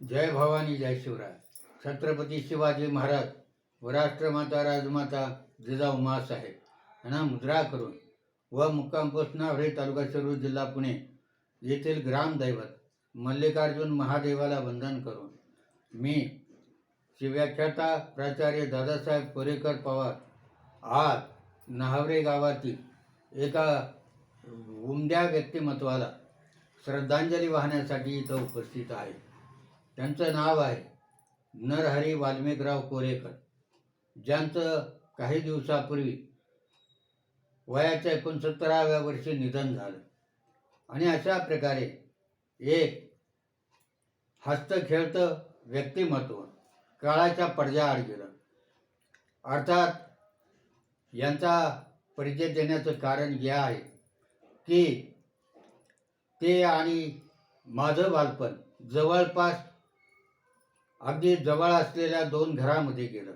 जय भवानी जय शिवराय. छत्रपती शिवाजी महाराज व राष्ट्रमाता राजमाता जिजाऊ मासाहेब यांना मुद्रा करून व मुक्काम पोस्टनावळे तालुका शिरूर जिल्हा पुणे येथील ग्रामदैवत मल्लिकार्जुन महादेवाला वंदन करून मी शिव्याख्याता प्राचार्य दादासाहेब कोरेकर पवार आज नहावरे गावातील एका उमद्या व्यक्तिमत्वाला श्रद्धांजली वाहण्यासाठी इथं उपस्थित आहे. त्यांचं नाव आहे नरहरी वाल्मिकराव कोरेकर ज्यांचं काही दिवसापूर्वी वयाच्या एकोणसत्तराव्या वर्षी निधन झालं. आणि अशा प्रकारे एक हस्तखेळतं व्यक्तिमत्व काळाच्या पडद्याआड गेलं. अर्थात यांचा परिचय देण्याचं कारण हे आहे की ते आणि माझं बालपण जवळपास अगदी जवळ असलेल्या दोन घरामध्ये गेलं.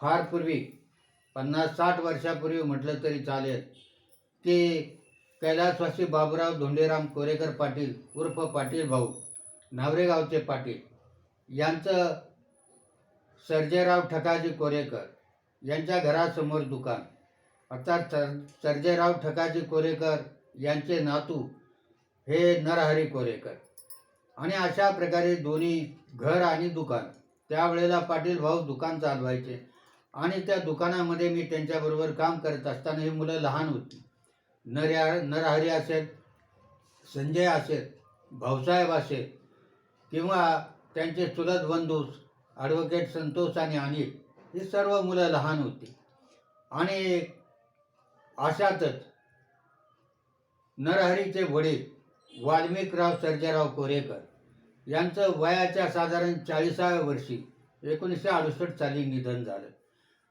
फार पूर्वी पन्नास साठ वर्षापूर्वी म्हटलं तरी चालेल की कैलासवासी बाबूराव धोंडेराम कोरेकर पाटील उर्फ पाटील भाऊ नावरेगावचे पाटील यांचं सर्जेराव ठकाजी कोरेकर यांच्या घरासमोर दुकान. अर्थात सर सर्जेराव ठकाजी कोरेकर यांचे नातू हे नरहरी कोरेकर. आणि अशा प्रकारे दोन्ही घर आणि दुकान त्यावेळेला पाटील भाऊ दुकान चालवायचे. आणि त्या दुकानामध्ये मी त्यांच्याबरोबर काम करत असताना ही मुलं लहान होती. नर्या नरहरी असेल संजय असेल भाऊसाहेब असेल किंवा त्यांचे चुलत बंधू ॲडव्होकेट संतोष आणि अनिल ही सर्व मुलं लहान होती. आणि अशातच नरहरीचे वडील वाल्मिकराव सर्जेराव कोरेकर यांचं वयाच्या साधारण चाळीसाव्या वर्षी एकोणीसशे अडुसष्ट साली निधन झालं.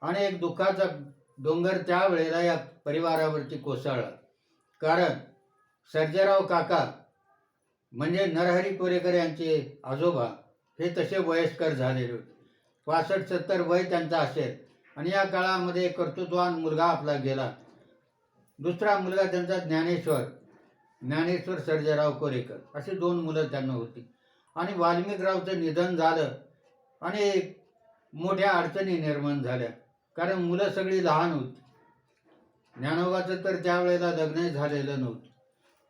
आणि एक दुःखाचा डोंगर त्यावेळेला या परिवारावरती कोसळला. कारण सर्जेराव काका म्हणजे नरहरी कोरेकर यांचे आजोबा हे तसे वयस्कर झालेले होते. पासष्ट सत्तर वय त्यांचा असेल आणि या काळामध्ये कर्तृत्वान मुलगा आपला गेला. दुसरा मुलगा त्यांचा ज्ञानेश्वर ज्ञानेश्वर सर्जेराव कोरेकर अशी दोन मुलं त्यांना होती. आणि वाल्मिकरावचं निधन झालं. आणि मोठ्या अडचणी निर्माण झाल्या. कारण मुलं सगळी लहान होती. ज्ञानोबाचं तर त्यावेळेला लग्नही झालेलं नव्हतं.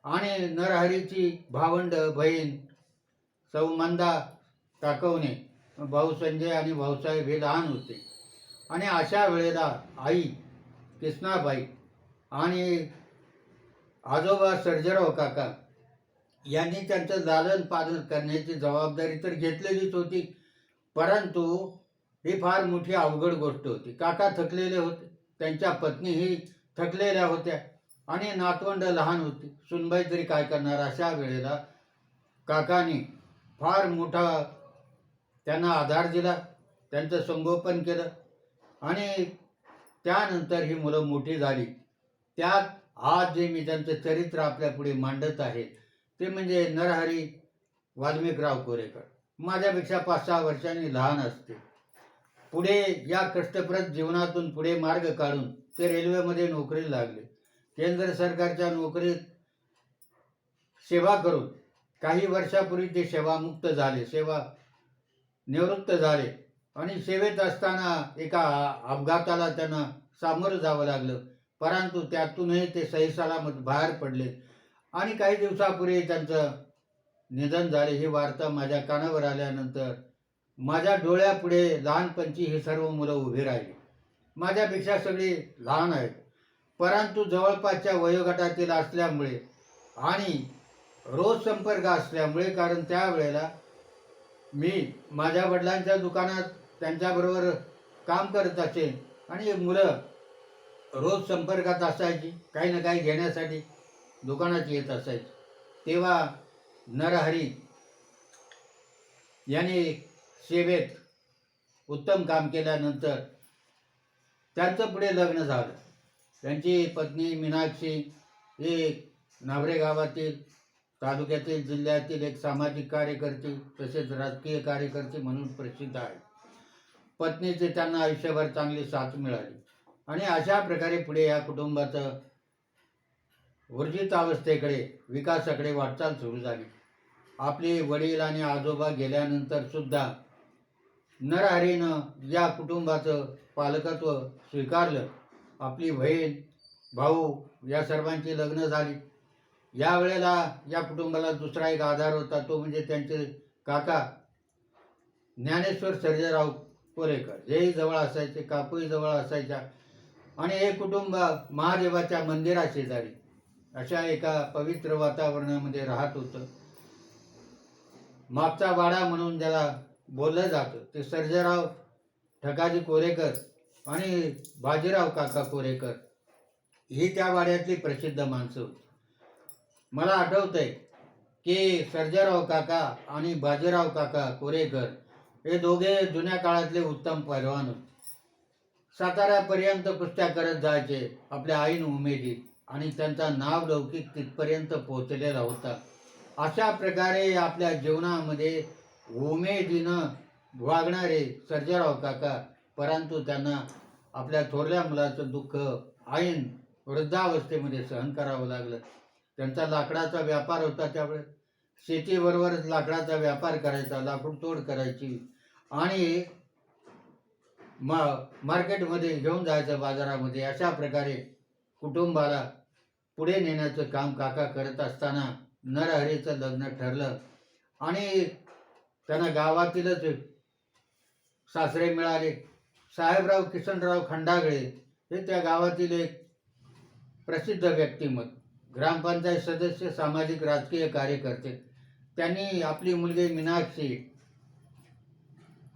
आणि नरहरीची भावंड बहीण सौ मंदा टाकवणे भाऊ संजय आणि भाऊसाहेब हे लहान होते. आणि अशा वेळेला आई कृष्णाबाई आणि आजोबा सर्जराव काका यांनी त्यांचं लालन पालन करण्याची जबाबदारी तर घेतलेलीच होती परंतु ही फार मोठी अवघड गोष्ट होती. काका थकलेले होते त्यांच्या पत्नीही थकलेल्या होत्या आणि नातवंड लहान होती. सुनबाई तरी काय करणार? अशा वेळेला काकानी फार मोठा त्यांना आधार दिला त्यांचं संगोपन केलं आणि त्यानंतर ही मुलं मोठी झाली. त्यात आज जे मी त्यांचं चरित्र आपल्या पुढे मांडत आहे ते म्हणजे नरहरी वाल्मिकराव कोरेकर. माझ्यापेक्षा पाच सहा वर्षांनी लहान असते. पुढे या कष्टप्रद जीवनातून पुढे मार्ग काढून ते रेल्वेमध्ये नोकरी लागले. केंद्र सरकारच्या नोकरीत सेवा करून काही वर्षापूर्वी ते सेवामुक्त झाले. सेवा निवृत्त झाले आणि सेवेत असताना एका अपघाताला त्यांना सामोरं जावं लागलं. परंतु त्यातूनही ते सही बाहेर पडले आणि काही दिवसापूर्वी त्यांचं निधन झाले ही वार्ता माझ्या कानावर आल्यानंतर माझ्या डोळ्यापुढे लहानपणची ही सर्व मुलं उभी राहिली. माझ्यापेक्षा सगळी लहान आहेत. परंतु जवळपासच्या वयोगटातील असल्यामुळे आणि रोज संपर्क असल्यामुळे कारण त्यावेळेला मी माझ्या वडिलांच्या दुकानात त्यांच्याबरोबर काम करत असेन आणि मुलं रोज संपर्कात असायची काही ना काही घेण्यासाठी. दुकानात येत असायचे. तेव्हा नरहरी यांनी सेवेत उत्तम काम केल्यानंतर त्यांचं पुढे लग्न झालं. त्यांची पत्नी मीनाक्षी हे नावरे गावातील तालुक्यातील जिल्ह्यातील एक सामाजिक कार्यकर्ते तसेच राजकीय कार्यकर्ते म्हणून प्रसिद्ध आहे पत्नीचे त्यांना आयुष्यभर चांगली साथ मिळाली. आणि अशा प्रकारे पुढे या कुटुंबाचं ऊर्जित अवस्थेकडे विकासाकडे वाटचाल सुरू झाली. आपले वडील आणि आजोबा गेल्यानंतर सुद्धा नरहरीनं या कुटुंबाचं पालकत्व स्वीकारलं. आपली बहीण भाऊ या सर्वांची लग्न झाली. यावेळेला या कुटुंबाला दुसरा एक आधार होता तो म्हणजे त्यांचे काका ज्ञानेश्वर सर्जेराव कोरेकर. हेही जवळ असायचे काकूही जवळ असायच्या. आणि हे कुटुंब महादेवाच्या मंदिराशेजारी अशा एका पवित्र वातावरणामध्ये राहत होतं. मागचा वाडा म्हणून ज्याला बोललं जातं ते सर्जराव ठकाजी कोरेकर आणि बाजीराव काका कोरेकर ही त्या वाड्यातली प्रसिद्ध माणसं होती. मला आठवतंय की सर्जराव काका आणि बाजीराव काका कोरेकर हे दोघे जुन्या काळातले उत्तम पैलवान होते. साताऱ्यापर्यंत कुस्त्या करत जायचे आपल्या आईन उमेदीत. आणि त्यांचा नाव लौकिक तिथपर्यंत पोहोचलेला होता. अशा प्रकारे आपल्या जीवनामध्ये उमेदीनं वागणारे सर्जराव काका परंतु त्यांना आपल्या थोरल्या मुलाचं दुःख ऐन वृद्धावस्थेमध्ये सहन करावं लागलं. त्यांचा लाकडाचा व्यापार होता त्यावेळेस. शेतीबरोबरच लाकडाचा व्यापार करायचा लाकूड तोड करायची आणि मा मार्केटमध्ये घेऊन जायचं बाजारामध्ये. अशा प्रकारे कुटुंबाला पुढे नेण्याचं काम काका करत असताना नरहरीचं लग्न ठरलं. आणि त्यांना गावातीलच सासरे मिळाले. साहेबराव किसनराव खंडागळे हे त्या गावातील एक प्रसिद्ध व्यक्तिमत ग्रामपंचायत सदस्य सामाजिक राजकीय कार्यकर्ते. त्यांनी आपली मुलगी मीनाक्षी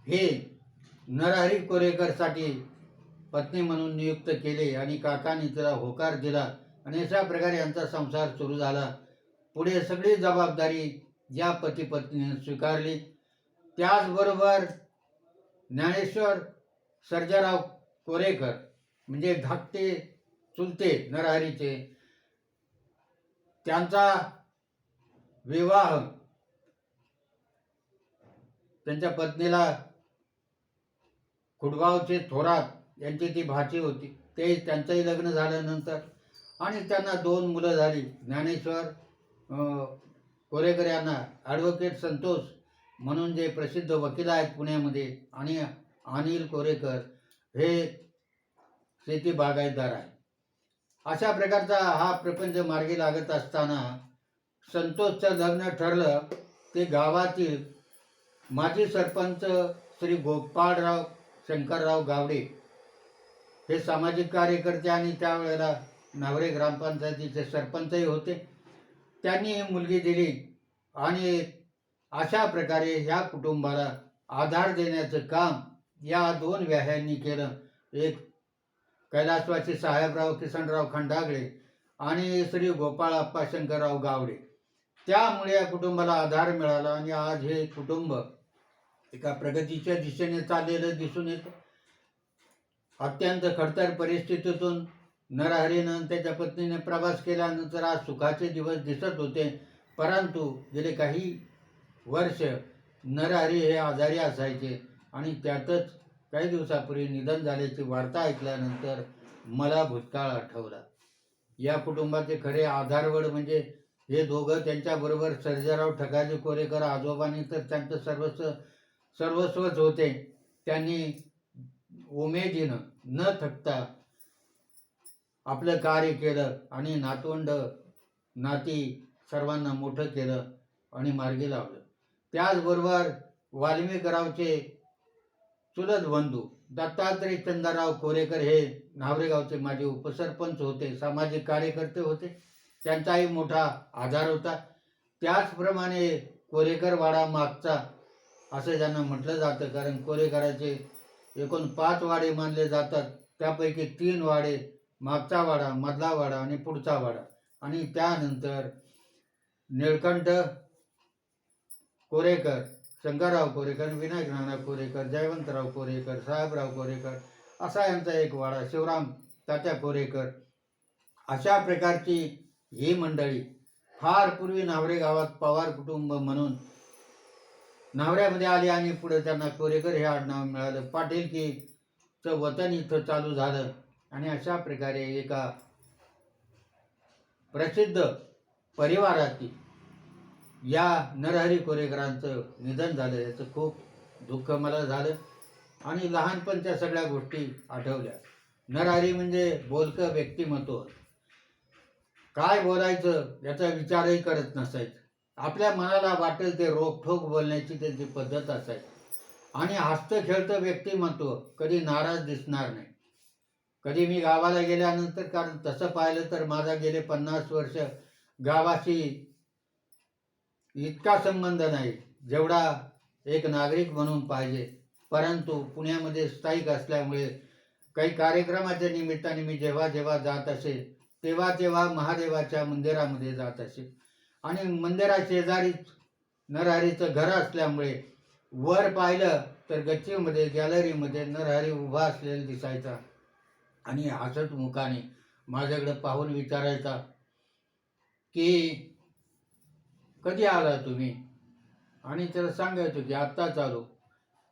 हे नरहरी कोरेकरसाठी पत्नी म्हणून नियुक्त केले आणि काकांनी तिला होकार दिला आणि अशा प्रकारे यांचा संसार सुरू झाला. पुढे सगळी जबाबदारी या पती पत्नीने स्वीकारली. त्याचबरोबर ज्ञानेश्वर सर्जाराव कोरेकर म्हणजे धाकटे चुलते नरहरीचे त्यांचा विवाह त्यांच्या पत्नीला खुडगावचे थोरात यांची ती भाची होती. ते त्यांचंही लग्न झाल्यानंतर आणि त्यांना दोन मुलं झाली. ज्ञानेश्वर कोरेकर यांना ॲडव्होकेट संतोष म्हणून जे प्रसिद्ध वकील आहेत पुण्यामध्ये आणि अनिल कोरेकर हे शेती बागायतदार आहे अशा प्रकारचा हा प्रपंच मार्गी लागत असताना संतोषचं लग्न ठरलं. ते गावातील माजी सरपंच श्री गोपाळराव शंकरराव गावडे हे सामाजिक कार्यकर्ते आणि त्यावेळेला नावरे ग्रामपंचायतीचे सरपंचही होते. त्यांनी ही मुलगी दिली आणि अशा प्रकारे ह्या कुटुंबाला आधार देण्याचं काम या दोन व्याह्यांनी केलं. एक कैलासवासी साहेबराव किसनराव खंडागळे आणि श्री गोपाळ अप्पा शंकरराव गावडे. त्यामुळे या कुटुंबाला आधार मिळाला आणि आज हे कुटुंब एका प्रगतीच्या दिशेने चाललेलं दिसून येतं. अत्यंत खडतर परिस्थितीतून नरहरीनं त्याच्या पत्नीने प्रवास केल्यानंतर आज सुखाचे दिवस दिसत होते. परंतु गेले काही वर्ष नरहरी हे आजारी असायचे आणि त्यातच काही दिवसापूर्वी निधन झाल्याची वार्ता ऐकल्यानंतर मला भूतकाळ आठवला. या कुटुंबाचे खरे आधारवड म्हणजे हे दोघं त्यांच्याबरोबर सर्जराव ठकाजी कोरेकर आजोबांनी तर त्यांचं सर्वस्व सर्वस्वच होते. त्यांनी उमेदीनं न थकता आपलं कार्य केलं आणि नातवंड नाती सर्वांना मोठं केलं आणि मार्गी लावलं. त्याचबरोबर वाल्मिकरावचे चुलत बंधू दत्तात्रय चंद्रराव कोरेकर हे नावरेगावचे माझे उपसरपंच होते सामाजिक कार्यकर्ते होते. त्यांचाही मोठा आधार होता. त्याचप्रमाणे कोरेकरवाडा मागचा असं ज्यांना म्हटलं जातं कारण कोरेकराचे एकूण पाच वाडे मानले जातात. त्यापैकी तीन वाडे मागचा वाडा मधला वाडा आणि पुढचा वाडा. आणि त्यानंतर निळकंठ कोरेकर शंकरराव कोरेकर विनायक नाना कोरेकर जयवंतराव कोरेकर साहेबराव कोरेकर असा यांचा एक वाडा शिवराम तात्या कोरेकर. अशा प्रकारची ही मंडळी फार पूर्वी नावरे गावात पवार कुटुंब म्हणून नावऱ्यामध्ये आले आणि पुढे त्यांना कोरेकर हे आडनाव मिळालं. पाटील की चं वतन इथं चालू झालं. आणि अशा प्रकारे एका प्रसिद्ध परिवाराची या नरहरी कोरेकरांचं निधन झालं. याचं खूप दुःख मला झालं. आणि लहानपणच्या सगळ्या गोष्टी आठवल्या. नरहरी म्हणजे बोलकं व्यक्तिमत्व. काय बोलायचं याचा विचारही करत नसायचं. आपल्या मनाला वाटेल ते रोखोक बोलण्याची त्यांची पद्धत असायची आणि हसतं खेळतं व्यक्तिमत्व कधी नाराज दिसणार नाही. कधी मी गावाला गेल्यानंतर कारण तसं पाहिलं तर माझा गेले पन्नास वर्ष गावाशी इतका संबंध नाही जेवढा एक नागरिक म्हणून पाहिजे. परंतु पुण्यामध्ये स्थायिक असल्यामुळे काही कार्यक्रमाच्या निमित्ताने मी जेव्हा जेव्हा जात असे तेव्हा तेव्हा महादेवाच्या मंदिरामध्ये जात असे. आणि मंदिरा शेजारीच नरहरीचं घर असल्यामुळे वर पाहिलं तर गच्चीमध्ये गॅलरीमध्ये नरहरी उभा असलेला दिसायचा. आणि हसत मुखाने माझ्याकडे पाहून विचारायचा की कधी आला तुम्ही? आणि त्याला सांगायचो की आत्ताच आलो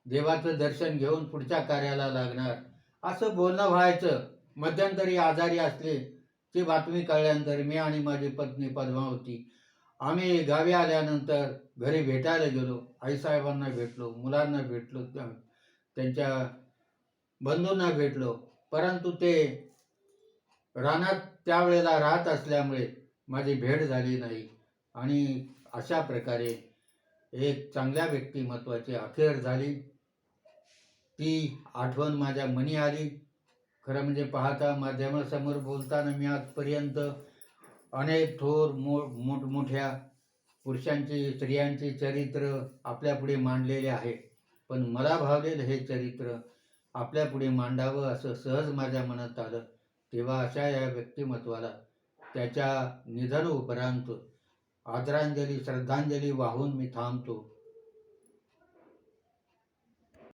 देवाचं दर्शन घेऊन पुढच्या कार्याला लागणार. असं बोलणं व्हायचं. मध्यंतरी आजारी असले ती बातमी कळल्यानंतर मी आणि माझी पत्नी पद्मावती आम्ही गावी आल्यानंतर घरी भेटायला गेलो. आईसाहेबांना भेटलो मुलांना भेटलो त्यांच्या बंधूंना भेटलो. परंतु ते रानात त्यावेळेला राहत असल्यामुळे माझी भेट झाली नाही. आणि अशा प्रकारे एक चांगल्या व्यक्तिमत्वाची अखेर झाली. ती आठवण माझ्या मनी आली. खरं म्हणजे पाहता माध्यमासमोर बोलताना मी आजपर्यंत अनेक थोर मो मोठमोठ्या पुरुषांची स्त्रियांची चरित्र आपल्यापुढे मांडलेले आहे. पण मला भावलेलं हे चरित्र आपल्यापुढे मांडावं असं सहज माझ्या मनात आलं. तेव्हा अशा या व्यक्तिमत्वाला त्याच्या निधन उपरांत आदरांजली श्रद्धांजली वाहून मी थांबतो.